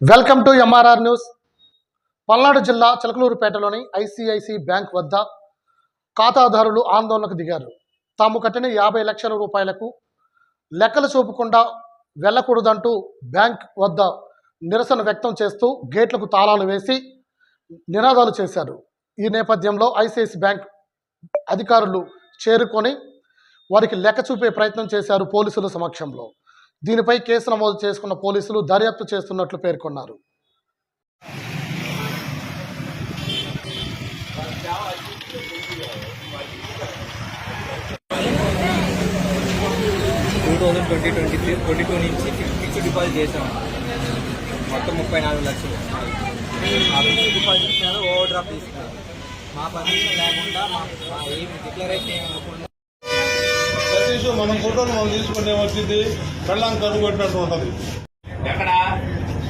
Welcome to MRR news. Palnadu జిల్లా చిలకలూరుపేటలోని ICICI bank వద్ద ఖాతాదారులు ఆందోళనకు దిగారు. తాము కట్టిన యాభై లక్షల రూపాయలకు లెక్కలు చూపకుండా వెళ్ళకూడదంటూ బ్యాంక్ వద్ద నిరసన వ్యక్తం చేస్తూ గేట్లకు తాళాలు వేసి నినాదాలు చేశారు. ఈ నేపథ్యంలో ఐసిఐసి బ్యాంక్ అధికారులు చేరుకొని వారికి లెక్క చూపే ప్రయత్నం చేశారు పోలీసుల సమక్షంలో. దీనిపై కేసు నమోదు చేసుకున్న పోలీసులు దర్యాప్తు చేస్తున్నట్లు పేర్కొన్నారు. Two thousand twenty twenty three twenty two నుంచి ఫిక్స్డ్ డిపాజిట్ చేసాం మొత్తం ముప్పై నాలుగు లక్షలు. ఆ ఫిక్స్డ్ డిపాజిట్ మీద ఓవర్ డ్రాఫ్ట్ తీసుకున్నాం. మా పర్మిషన్ లేకుండా మా ఏం డిక్లరేషన్ ఏమి ఇవ్వకుండా మనం ఫోటోలు మనం తీసుకుంటే వచ్చింది పెళ్ళాం కరువు కొట్టినట్టు ఉంటుంది. ఎక్కడ?